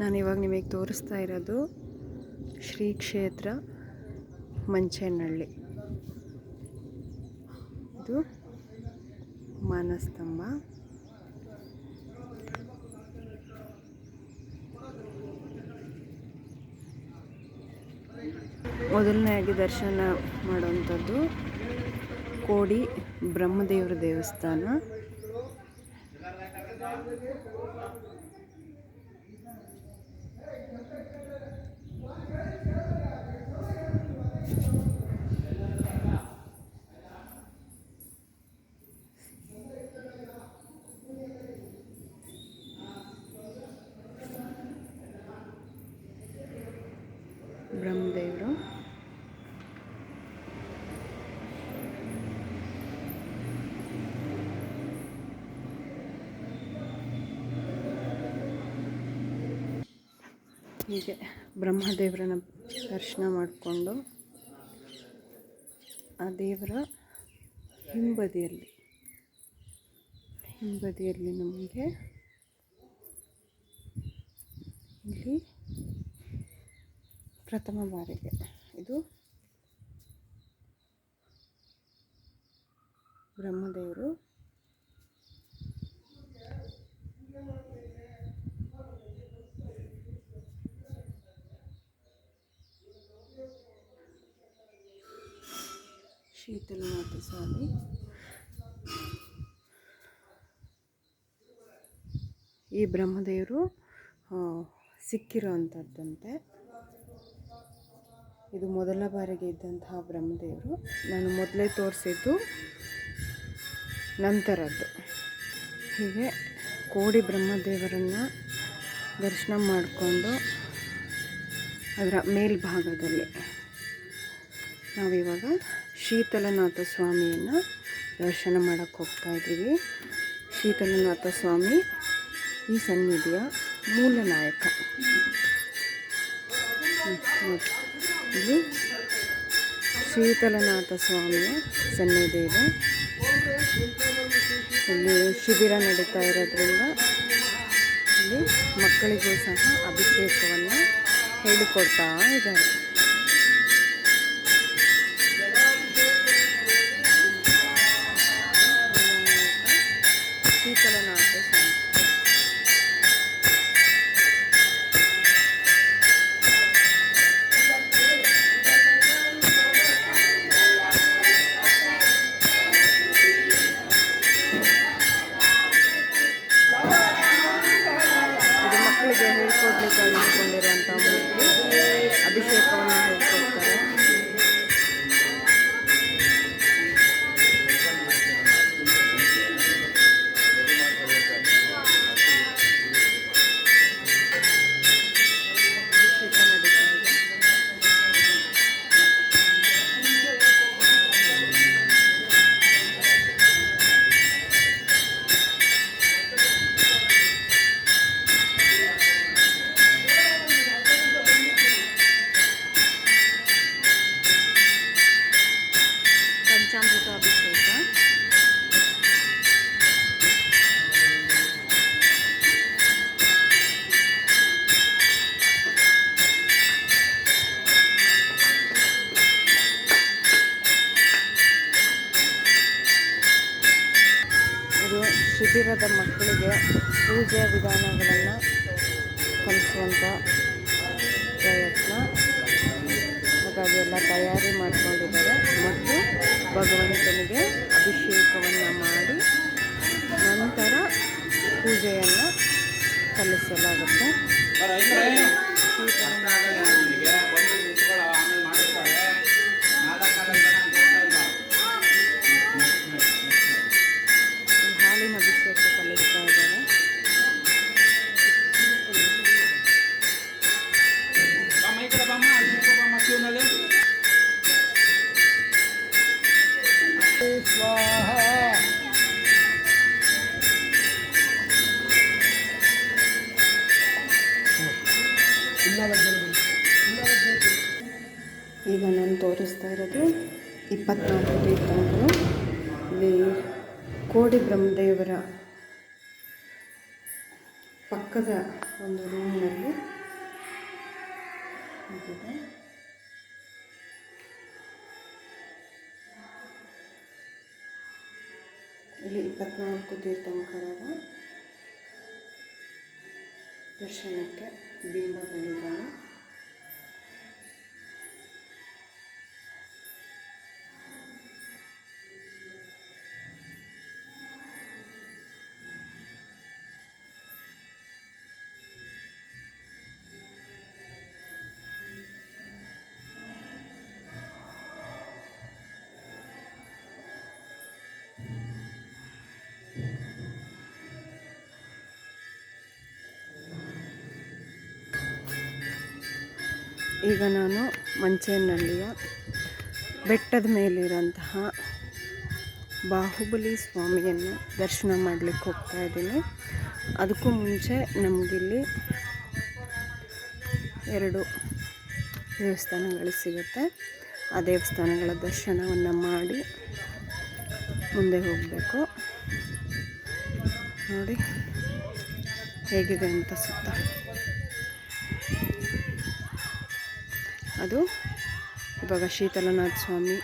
ನಾನು ಇವಾಗ ನಿಮಗೆ ತೋರಿಸ್ತಾ ಇರೋದು ಶ್ರೀ ಕ್ಷೇತ್ರ ಮಂಚೇನಹಳ್ಳಿ ಇದು ಮಾನಸ್ತಂಭ. ಮೊದಲನೇಯಾಗಿ ದರ್ಶನ ಮಾಡುವಂಥದ್ದು ಕೋಡಿ ಬ್ರಹ್ಮದೇವರ ದೇವಸ್ಥಾನ ಬ್ರಹ್ಮದೇವರು ಹೀಗೆ ಬ್ರಹ್ಮದೇವರನ್ನ ದರ್ಶನ ಮಾಡಿಕೊಂಡು ಆ ದೇವರ ಹಿಂಬದಿಯಲ್ಲಿ ಹಿಂಬದಿಯಲ್ಲಿ ನಮಗೆ ಇಲ್ಲಿ ಪ್ರಥಮ ಬಾರಿಗೆ ಇದು ಬ್ರಹ್ಮದೇವರು ಶೀತಲನಾಥ ಸ್ವಾಮಿ. ಈ ಬ್ರಹ್ಮದೇವರು ಸಿಕ್ಕಿರುವಂಥದ್ದಂತೆ ಇದು ಮೊದಲ ಬಾರಿಗೆ ಇದ್ದಂತಹ ಬ್ರಹ್ಮದೇವರು. ನಾನು ಮೊದಲೇ ತೋರಿಸಿದ್ದು ನಂತರದ್ದು. ಹೀಗೆ ಕೋಡಿ ಬ್ರಹ್ಮದೇವರನ್ನು ದರ್ಶನ ಮಾಡಿಕೊಂಡು ಅದರ ಮೇಲ್ಭಾಗದಲ್ಲಿ ನಾವಿವಾಗ ಶೀತಲನಾಥ ಸ್ವಾಮಿಯನ್ನು ದರ್ಶನ ಮಾಡೋಕ್ಕೆ ಹೋಗ್ತಾ ಇದ್ದೀವಿ. ಶೀತಲನಾಥ ಸ್ವಾಮಿ ಈ ಸನ್ನಿಧಿಯ ಮೂಲ ನಾಯಕ. ಇಲ್ಲಿ ಶೀತಲನಾಥ ಸ್ವಾಮಿಯ ಸನ್ನಿಧಿ ಇದೆ. ಇಲ್ಲಿ ಶಿಬಿರ ನಡೀತಾ ಇರೋದ್ರಿಂದ ಇಲ್ಲಿ ಮಕ್ಕಳಿಗೂ ಸಹ ಅಭಿಷೇಕವನ್ನು ಹೇಳಿಕೊಡ್ತಾ ಇದ್ದಾರೆ. ಶಿಬಿರದ ಮಕ್ಕಳಿಗೆ ಪೂಜೆ ವಿಧಾನಗಳನ್ನು ಕಲಿಸುವಂಥ ಪ್ರಯತ್ನ. ಹಾಗಾಗಿ ಎಲ್ಲ ತಯಾರಿ ಮಾಡಿಕೊಂಡಿದ್ದಾರೆ. ಮತ್ತು ಭಗವಂತನಿಗೆ ಅಭಿಷೇಕವನ್ನು ಮಾಡಿ ನಂತರ ಪೂಜೆಯನ್ನು ಕಲಿಸಲಾಗುತ್ತೆ ಇಪ್ಪತ್ನಾಲ್ಕು ತೀರ್ಥಗಳು ಇಲ್ಲಿ ಕೋಡಿ ಬ್ರಹ್ಮದೇವರ ಪಕ್ಕ ಪಕ್ಕದ ಒಂದು ರೂಮ್ನಲ್ಲಿ ನಲ್ಲಿ ಇಲ್ಲಿ ಇಪ್ಪತ್ನಾಲ್ಕು ತೀರ್ಥಂಕರರ ದರ್ಶನಕ್ಕೆ ಬಿಂಬಗಳಿದ್ದಾವೆ. ಈಗ ನಾನು ಮಂಚೇನಹಳ್ಳಿಯ ಬೆಟ್ಟದ ಮೇಲಿರೋಂತಹ ಬಾಹುಬಲಿ ಸ್ವಾಮಿಯನ್ನು ದರ್ಶನ ಮಾಡಲಿಕ್ಕೆ ಹೋಗ್ತಾ ಇದ್ದೀನಿ. ಅದಕ್ಕೂ ಮುಂಚೆ ನಮಗಿಲ್ಲಿ ಎರಡು ದೇವಸ್ಥಾನಗಳು ಸಿಗುತ್ತೆ. ಆ ದೇವಸ್ಥಾನಗಳ ದರ್ಶನವನ್ನು ಮಾಡಿ ಮುಂದೆ ಹೋಗಬೇಕು. ನೋಡಿ ಹೇಗಿದೆ ಅಂತ ಸುತ್ತ. ಅದು ಇವಾಗ ಶೀತಲನಾಥ ಸ್ವಾಮಿ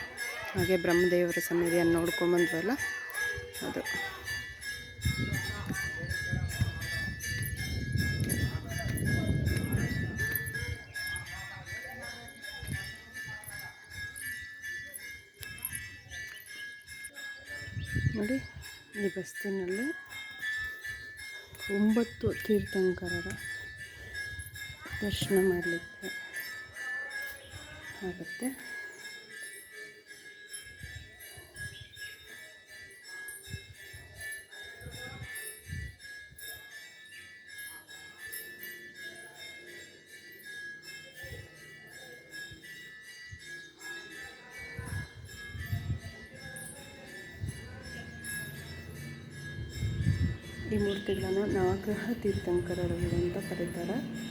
ಹಾಗೆ ಬ್ರಹ್ಮದೇವರ ಸನ್ನಿಧಿಯನ್ನು ನೋಡ್ಕೊಂಬಂದ್ವಲ್ಲ ಅದು. ನೋಡಿ, ಈ ಬಸ್ತಿನಲ್ಲಿ ಒಂಬತ್ತು ತೀರ್ಥಂಕರರ ದರ್ಶನ ಮಾಡಲಿಕ್ಕೆ. ಆಗುತ್ತೆ. ಈ ಮೂರ್ತಿಗಳನ್ನು ನವಗ್ರಹ ತೀರ್ಥಂಕರರು ಅಂತ ಕರೀತಾರೆ.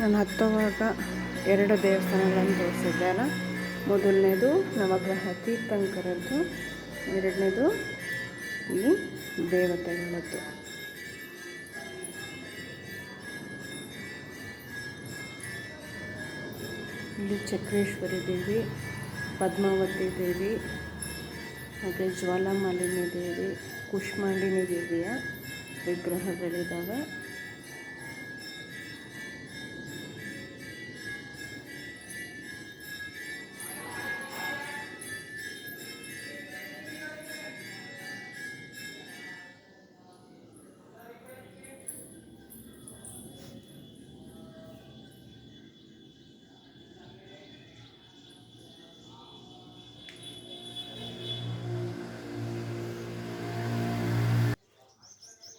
ನಾನು ಹತ್ತುವಾಗ ಎರಡು ದೇವಸ್ಥಾನಗಳನ್ನು ತೋರಿಸಿದ್ದೇನೆ. ಮೊದಲನೇದು ನವಗ್ರಹ ತೀರ್ಥಂಕರದ್ದು, ಎರಡನೇದು ಇಲ್ಲಿ ದೇವತೆಗಳದ್ದು. ಇಲ್ಲಿ ಚಕ್ರೇಶ್ವರಿ ದೇವಿ, ಪದ್ಮಾವತಿ ದೇವಿ, ಹಾಗೆ ಜ್ವಾಲಾಮಾಲಿನಿ ದೇವಿ, ಕುಷ್ಮಾಂಡಿನಿ ದೇವಿಯ ವಿಗ್ರಹಗಳಿದ್ದಾವೆ.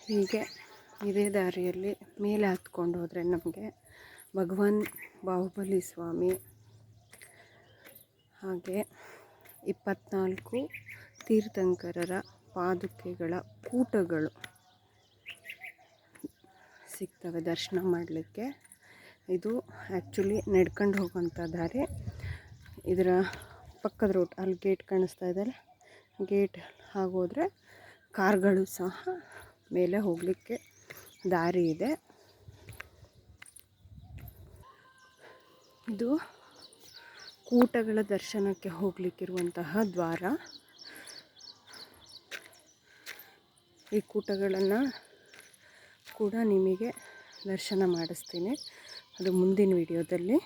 ಹೀಗೆ ಇದೇ ದಾರಿಯಲ್ಲಿ ಮೇಲೆ ಹತ್ಕೊಂಡು ಹೋದರೆ ನಮಗೆ ಭಗವಾನ್ ಬಾಹುಬಲಿ ಸ್ವಾಮಿ. ಹಾಗೆ ಇಪ್ಪತ್ನಾಲ್ಕು ತೀರ್ಥಂಕರರ ಪಾದುಕೆಗಳ ಕೂಟಗಳು ಸಿಗ್ತವೆ ದರ್ಶನ ಮಾಡಲಿಕ್ಕೆ. ಇದು ಆ್ಯಕ್ಚುಲಿ ನಡ್ಕೊಂಡು ಹೋಗುವಂಥ ದಾರಿ. ಇದರ ಪಕ್ಕದ ರೋಡ್ ಅಲ್ಲಿ ಗೇಟ್ ಕಾಣಿಸ್ತಾ ಇದೆಯಲ್ಲ ಗೇಟ್ ಹಾಗೋದ್ರೆ ಕಾರ್ಗಳು ಸಹ ಮೇಲೆ ಹೋಗಲಿಕ್ಕೆ ದಾರಿ ಇದೆ. ಇದು ಕೂಟಗಳ ದರ್ಶನಕ್ಕೆ ಹೋಗಲಿಕ್ಕಿರುವಂತಹ ದ್ವಾರ. ಈ ಕೂಟಗಳನ್ನು ಕೂಡ ನಿಮಗೆ ದರ್ಶನ ಮಾಡಿಸ್ತೀನಿ. ಅದು ಮುಂದಿನ ವಿಡಿಯೋದಲ್ಲಿ.